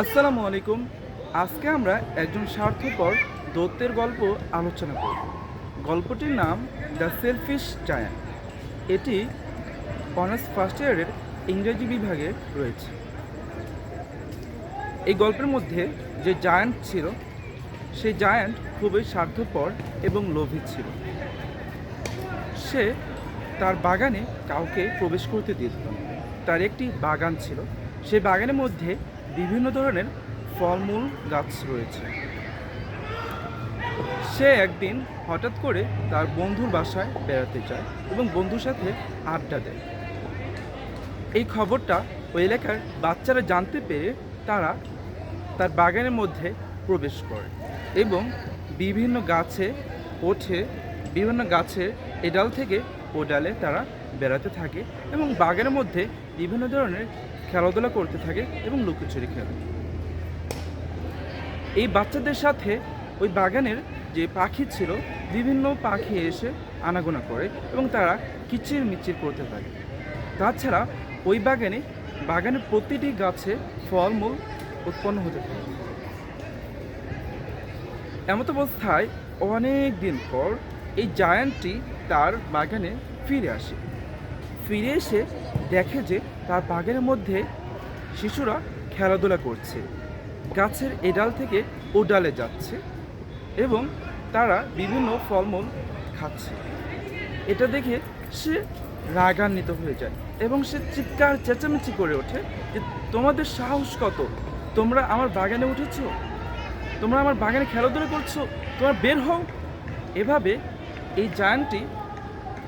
আসসালামু আলাইকুম। আজকে আমরা একজন স্বার্থপর দত্তের গল্প আলোচনা করব। গল্পটির নাম দ্য সেলফিশ জায়ান্ট। এটি অনার্স ফার্স্ট ইয়ারের ইংরেজি বিভাগে রয়েছে। এই গল্পের মধ্যে যে জায়ান্ট ছিল সেই জায়ান্ট খুবই স্বার্থপর এবং লোভী ছিল। সে তার বাগানে কাউকে প্রবেশ করতে দিত তার একটি বাগান ছিল। সেই বাগানের মধ্যে বিভিন্ন ধরনের ফলমূল গাছ রয়েছে। সে একদিন হঠাৎ করে তার বন্ধুর বাসায় বেড়াতে যায় এবং বন্ধুর সাথে আড্ডা দেয়। এই খবরটা ওই এলাকার বাচ্চারা জানতে পেরে তারা তার বাগানের মধ্যে প্রবেশ করে এবং বিভিন্ন গাছে ওঠে, বিভিন্ন গাছের এডাল থেকে ও ডালে তারা বেড়াতে থাকে এবং বাগানের মধ্যে বিভিন্ন ধরনের খেলাধুলা করতে থাকে এবং লুকোচুরি খেলে। এই বাচ্চাদের সাথে ওই বাগানের যে পাখি ছিল, বিভিন্ন পাখি এসে আনাগোনা করে এবং তারা কিচির মিচির করতে থাকে। তাছাড়া ওই বাগানে, বাগানের প্রতিটি গাছে ফলমূল উৎপন্ন হতে থাকে। এমত অবস্থায় অনেক দিন পর এই জায়ান্টটি তার বাগানে ফিরে আসে। ফিরে এসে দেখে যে তার বাগের মধ্যে শিশুরা খেলাধুলা করছে। গাছের এডাল থেকে ও ডালে যাচ্ছে এবং তারা বিভিন্ন ফলমূল খাচ্ছে। এটা দেখে সে রাগান্বিত হয়ে যায় এবং সে চিৎকার, চেঁচামেচি করে ওঠে যে, তোমাদের সাহস কত? তোমরা আমার বাগানে উঠেছো? তোমরা আমার বাগানে খেলাধুলা করছ? তোমরা বের হও! এভাবে এই জায়ান্টটি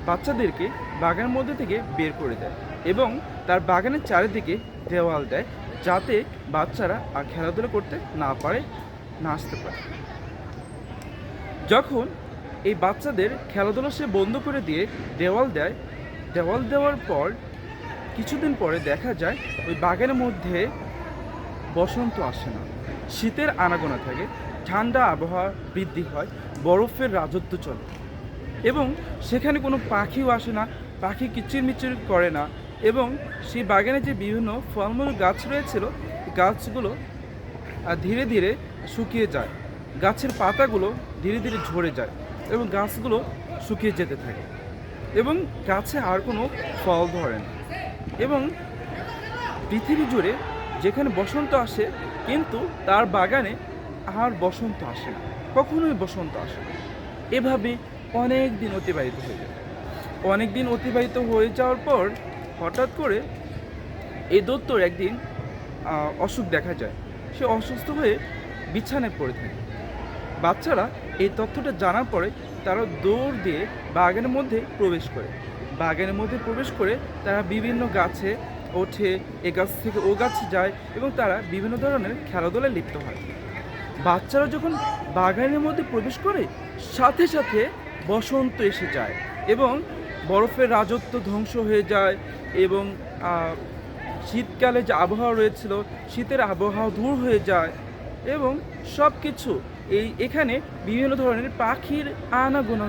বাচ্চাদেরকে বাগানের মধ্যে থেকে বের করে দেয় এবং তার বাগানের চারিদিকে দেওয়াল দেয় যাতে বাচ্চারা আর খেলাধুলা করতে না পারে, না আসতে পারে। যখন এই বাচ্চাদের খেলাধুলা সে বন্ধ করে দিয়ে দেওয়াল দেয়, দেওয়াল দেওয়ার পর কিছুদিন পরে দেখা যায় ওই বাগানের মধ্যে বসন্ত আসে না। শীতের আনাগোনা থাকে, ঠান্ডা আবহাওয়া বৃদ্ধি হয়, বরফের রাজত্ব চলে এবং সেখানে কোনো পাখিও আসে না পাখি কিচিরমিচির করে না এবং সেই বাগানে যে বিভিন্ন ফলমূল গাছ রয়েছিল, গাছগুলো ধীরে ধীরে শুকিয়ে যায়। গাছের পাতাগুলো ধীরে ধীরে ঝরে যায় এবং গাছগুলো শুকিয়ে যেতে থাকে এবং গাছে আর কোনো ফল ধরে না। এবং পৃথিবী জুড়ে যেখানে বসন্ত আসে, কিন্তু তার বাগানে আর বসন্ত আসে না, কখনোই বসন্ত আসে না। এভাবে অনেক দিন অতিবাহিত হয়ে যায়। অনেক দিন অতিবাহিত হয়ে যাওয়ার পর হঠাৎ করে এই দত্তর একদিন অসুখ দেখা যায়। সে অসুস্থ হয়ে বিছানায় পড়ে থাকে। বাচ্চারা এই তথ্যটা জানার পরে তারা দৌড় দিয়ে বাগানের মধ্যে প্রবেশ করে। বাগানের মধ্যে প্রবেশ করে তারা বিভিন্ন গাছে ওঠে, এ গাছ থেকে ও গাছে যায় এবং তারা বিভিন্ন ধরনের খেলাধুলায় লিপ্ত হয়। বাচ্চারা যখন বাগানের মধ্যে প্রবেশ করে, সাথে সাথে বসন্ত এসে যায় এবং বরফের রাজত্ব ধ্বংস হয়ে যায় এবং শীতকালে যে আবহাওয়া রয়েছিল, শীতের আবহাওয়া দূর হয়ে যায় এবং সব কিছু এই, এখানে বিভিন্ন ধরনের পাখির আনাগোনা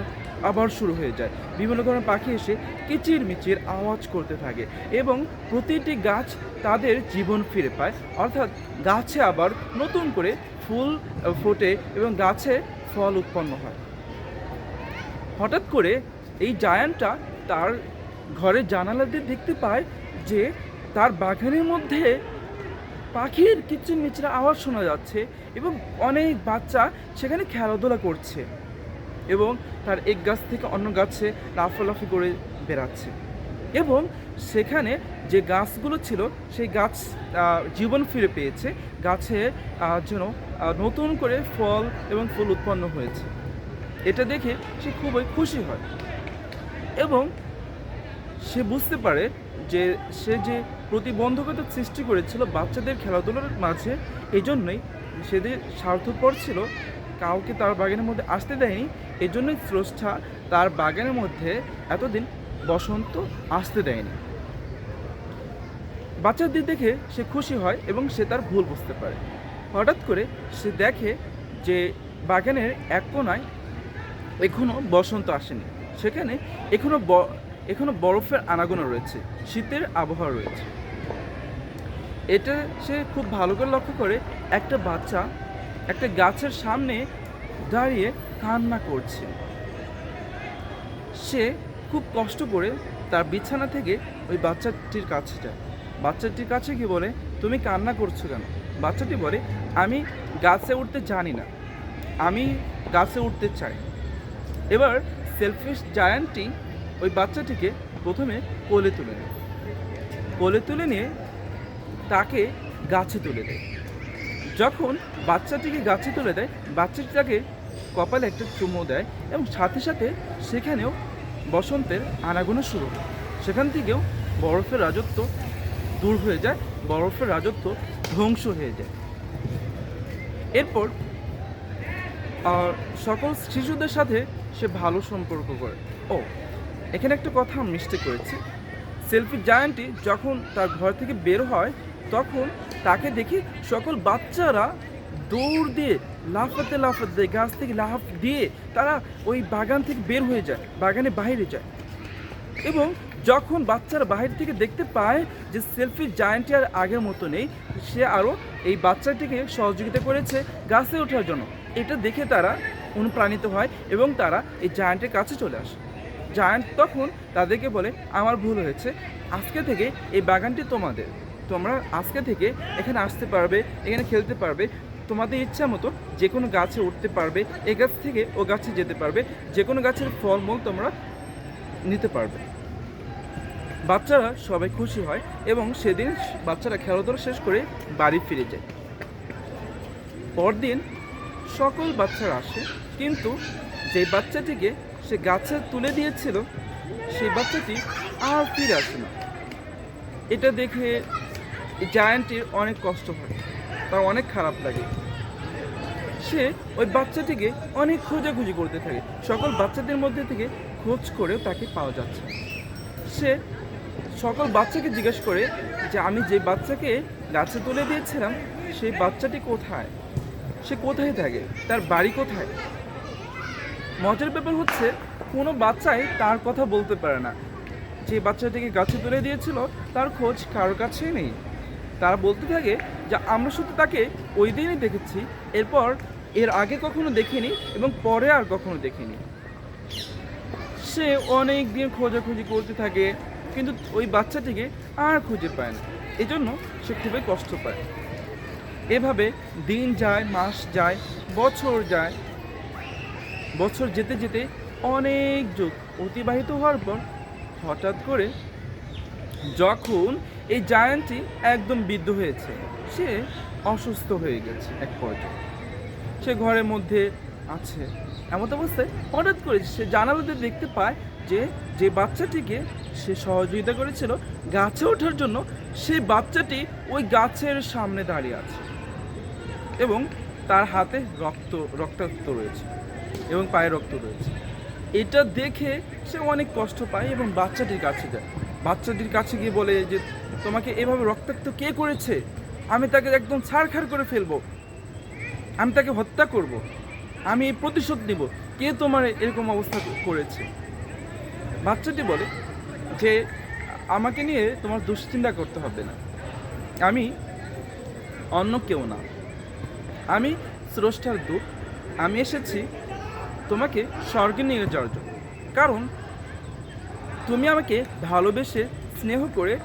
আবার শুরু হয়ে যায়। বিভিন্ন ধরনের পাখি এসে কিচির মিচির আওয়াজ করতে থাকে এবং প্রতিটি গাছ তাদের জীবন ফিরে পায়। অর্থাৎ গাছে আবার নতুন করে ফুল ফোটে এবং গাছে ফল উৎপন্ন হয়। হঠাৎ করে এই জায়ান্টটা তার ঘরের জানালা দিয়ে দেখতে পায় যে তার বাগানের মধ্যে পাখির কিচির মিচির আওয়াজ শোনা যাচ্ছে এবং অনেক বাচ্চা সেখানে খেলাধুলা করছে এবং তার এক গাছ থেকে অন্য গাছে লাফালাফি করে বেড়াচ্ছে। এবং সেখানে যে গাছগুলো ছিল, সেই গাছ জীবন ফিরে পেয়েছে। গাছে যেন নতুন করে ফল এবং ফুল উৎপন্ন হয়েছে। এটা দেখে সে খুবই খুশি হয়। এবং সে বুঝতে পারে যে সে যে প্রতিবন্ধকতা সৃষ্টি করেছিল বাচ্চাদের খেলাধুলার মাঝে এই জন্যই সে যে স্বার্থপর ছিল, কাউকে তার বাগানের মধ্যে আসতে দেয়নি এই জন্যই স্রষ্টা তার বাগানের মধ্যে এতদিন বসন্ত আসতে দেয়নি। বাচ্চাদের দেখে সে খুশি হয় এবং সে তার ভুল বুঝতে পারে। হঠাৎ করে সে দেখে যে বাগানের এক কোনায় এখনও বসন্ত আসেনি। সেখানে এখনও ব- এখনও বরফের আনাগোনা রয়েছে, শীতের আবহাওয়া রয়েছে। এটা সে খুব ভালো করে লক্ষ্য করে, একটা বাচ্চা একটা গাছের সামনে দাঁড়িয়ে কান্না করছে। সে খুব কষ্ট করে তার বিছানা থেকে ওই বাচ্চাটির কাছে যায় বাচ্চাটির কাছে গিয়ে বলে, তুমি কান্না করছ কেন? বাচ্চাটি বলে, আমি গাছে উঠতে জানি না। আমি গাছে উঠতে চাই। এবার সেলফিশ জায়ান্টটি ওই বাচ্চাটিকে প্রথমে কোলে তুলে নেয়। কোলে তুলে নিয়ে তাকে গাছে তুলে দেয়। যখন বাচ্চাটিকে গাছে তুলে দেয়, বাচ্চাটি তাকে কপালে একটা চুমো দেয় এবং সাথে সাথে সেখানেও বসন্তের আনাগোনা শুরু হয়। সেখান থেকেও বরফের রাজত্ব দূর হয়ে যায়, বরফের রাজত্ব ধ্বংস হয়ে যায়। এরপর সকল শিশুদের সাথে সে ভালো সম্পর্ক করে। ও, এখানে একটা কথা আমি মিস্টেক করেছি। সেলফি জায়ান্টটি যখন তার ঘর থেকে বের হয়, তখন তাকে দেখি সকল বাচ্চারা দৌড় দিয়ে লাফাতে লাফাতে গাছ থেকে লাফ দিয়ে তারা ওই বাগান থেকে বের হয়ে যায় বাগানে বাইরে যায়। এবং যখন বাচ্চারা বাইরে থেকে দেখতে পায় যে সেলফি জায়ান্টটি আর আগের মতো নেই, সে আরও এই বাচ্চাটিকে সহযোগিতা করেছে গাছে ওঠার জন্য। এটা দেখে তারা অনুপ্রাণিত হয় এবং তারা এই জায়ান্টের কাছে চলে আসে। জায়ান্ট তখন তাদেরকে বলে, আমার ভুল হয়েছে। আজকে থেকে এই বাগানটি তোমাদের। তোমরা আজকে থেকে এখানে আসতে পারবে, এখানে খেলতে পারবে। তোমাদের ইচ্ছা মতো যে কোনো গাছে উঠতে পারবে, এ গাছ থেকে ও গাছে যেতে পারবে। যে কোনো গাছের ফলমূল তোমরা নিতে পারবে। বাচ্চারা সবাই খুশি হয় এবং সেদিন বাচ্চারা খেলাধুলা শেষ করে বাড়ি ফিরে যায়। পরদিন সকল বাচ্চারা আসে, কিন্তু যে বাচ্চাটিকে সে গাছে তুলে দিয়েছিল, সেই বাচ্চাটি আর ফিরে আসে না। এটা দেখে জায়ান্টির অনেক কষ্ট হয়, তার অনেক খারাপ লাগে। সে ওই বাচ্চাটিকে অনেক খোঁজাখুঁজি করতে থাকে, সকল বাচ্চাদের মধ্যে থেকে খোঁজ করেও তাকে পাওয়া যাচ্ছে সে সকল বাচ্চাকে জিজ্ঞেস করে যে, আমি যে বাচ্চাকে গাছে তুলে দিয়েছিলাম, সেই বাচ্চাটি কোথায়? সে কোথায় থাকে? তার বাড়ি কোথায়? মজার ব্যাপার হচ্ছে, কোনো বাচ্চাই তার কথা বলতে পারে না। যে বাচ্চাটিকে গাছে তুলে দিয়েছিল, তার খোঁজ কারোর কাছেই নেই। তারা বলতে থাকে যে, আমরা শুধু তাকে ওই দিনই দেখেছি। এরপর এর আগে কখনো দেখিনি এবং পরে আর কখনো দেখিনি। সে অনেক দিন খোঁজাখুঁজি করতে থাকে, কিন্তু ওই বাচ্চাটিকে আর খুঁজে পায় না। এজন্য সে খুবই কষ্ট পায়। এভাবে দিন যায়, মাস যায়, বছর যায়। বছর যেতে যেতে অনেক যুগ অতিবাহিত হওয়ার পর হঠাৎ করে যখন এই জায়ান্টটি একদম বৃদ্ধ হয়েছে, সে অসুস্থ হয়ে গেছে এক পর্যায়ে। সে ঘরের মধ্যে আছে। এমন অবস্থায় হঠাৎ করে সে জানালাতে দেখতে পায় যে যে বাচ্চাটিকে সে সহযোগিতা করেছিল, গাছে ওঠার জন্য সেই বাচ্চাটি ওই গাছের সামনে দাঁড়িয়ে আছে। এবং তার হাতে রক্ত, রক্তাক্ত রয়েছে এবং পায়ে রক্ত রয়েছে। এটা দেখে সে অনেক কষ্ট পায় এবং বাচ্চাটির কাছে যায়। বাচ্চাটির কাছে গিয়ে বলে যে, তোমাকে এভাবে রক্তাক্ত কে করেছে? আমি তাকে একদম ছাড়খাড় করে ফেলব। আমি তাকে হত্যা করব। আমি এই প্রতিশোধ নিব। কে তোমার এরকম অবস্থা করেছে? বাচ্চাটি বলে যে, আমাকে নিয়ে তোমার দুশ্চিন্তা করতে হবে না। আমি অন্য কেউ না। আমি স্রষ্টার দূত। আমি এসেছি তোমাকে স্বর্গে নিয়ে যাওয়ার জন্য। কারণ তুমি আমাকে ভালোবেসে স্নেহ করে,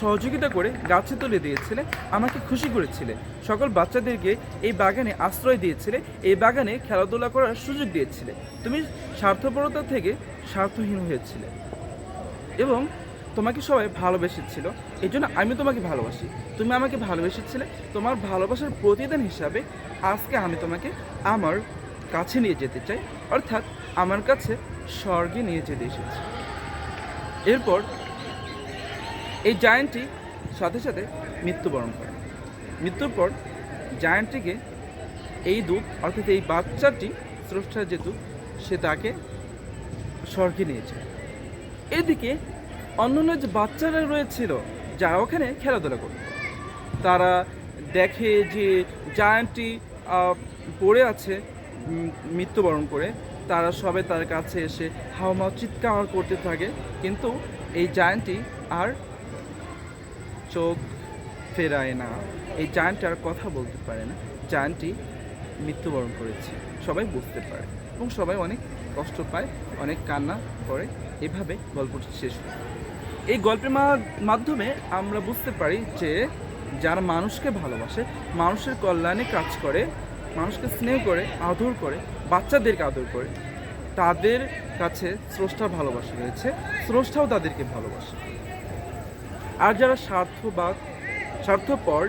সহযোগিতা করে গাছে তুলে দিয়েছিলে, আমাকে খুশি করেছিলে। সকল বাচ্চাদেরকে এই বাগানে আশ্রয় দিয়েছিলে, এই বাগানে খেলাধুলা করার সুযোগ দিয়েছিলে। তুমি স্বার্থপরতা থেকে স্বার্থহীন হয়েছিলে। এবং তোমাকে সবাই ভালোবেসেছিল এই জন্য আমি তোমাকে ভালোবাসি। তুমি আমাকে ভালোবেসেছিলে, তোমার ভালোবাসার প্রতিদান হিসাবে আজকে আমি তোমাকে আমার কাছে নিয়ে যেতে চাই, অর্থাৎ আমার কাছে স্বর্গে নিয়ে যেতে এসেছি। এরপর এই জায়ান্টটি সাথে সাথে মৃত্যুবরণ করে। মৃত্যুর পর জায়ান্টটিকে এই দূত, অর্থাৎ এই বাচ্চাটি স্রষ্টার যে সে তাকে স্বর্গে নিয়ে যায়। এদিকে অন্যান্য যে বাচ্চারা রয়েছিল, যারা ওখানে খেলাধুলা করত। তারা দেখে যে জায়ান্টটি পড়ে আছে মৃত্যুবরণ করে। তারা সবে তার কাছে এসে হাওমাও চিৎকার করতে থাকে। কিন্তু এই জায়ান্টটি আর চোখ ফেরায় না। এই জায়ান্ট আর কথা বলতে পারে না। জায়ান্টটি মৃত্যুবরণ করেছে। সবাই বুঝতে পারে এবং সবাই অনেক কষ্ট পায়, অনেক কান্না করে। এভাবে গল্পটি শেষ হয় এই গল্পের মাধ্যমে আমরা বুঝতে পারি যে যারা মানুষকে ভালোবাসে, মানুষের কল্যাণে কাজ করে, মানুষকে স্নেহ করে, আদর করে, বাচ্চাদেরকে আদর করে, তাদের কাছে স্রষ্টার ভালোবাসা রয়েছে, স্রষ্টাও তাদেরকে ভালোবাসে। আর যারা স্বার্থবাদ, স্বার্থপর,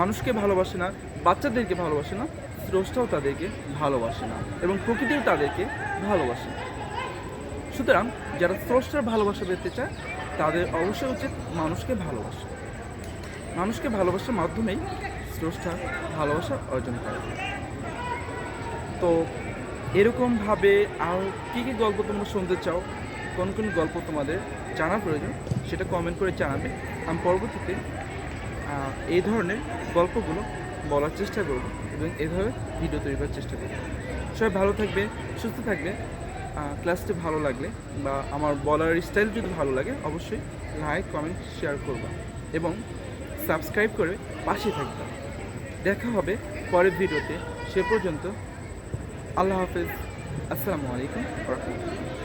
মানুষকে ভালোবাসে না, বাচ্চাদেরকে ভালোবাসে না, স্রষ্টাও তাদেরকে ভালোবাসে না এবং প্রকৃতিও তাদেরকে ভালোবাসে না। সুতরাং যারা স্রষ্টার ভালোবাসা পেতে চায় তাদের অবশ্যই উচিত মানুষকে ভালোবাসা। মানুষকে ভালোবাসার মাধ্যমেই স্রষ্টার ভালোবাসা অর্জন করে। তো এরকমভাবে আর কী কী গল্প তোমরা শুনতে চাও, কোন কোন গল্প তোমাদের জানা প্রয়োজন, সেটা কমেন্ট করে জানাবে। আমি পরবর্তীতে এই ধরনের গল্পগুলো বলার চেষ্টা করব এবং এভাবে ভিডিও তৈরি করার চেষ্টা করব। সবাই ভালো থাকবে, সুস্থ থাকবে। ক্লাসটি ভালো লাগলে বা আমার বলার স্টাইল যদি ভালো লাগে, অবশ্যই লাইক কমেন্ট শেয়ার করবা এবং সাবস্ক্রাইব করে পাশে থাকবা। দেখা হবে পরের ভিডিওতে সে পর্যন্ত আল্লাহ হাফেজ। আসসালামু আলাইকুম রহমতুল্লাহ।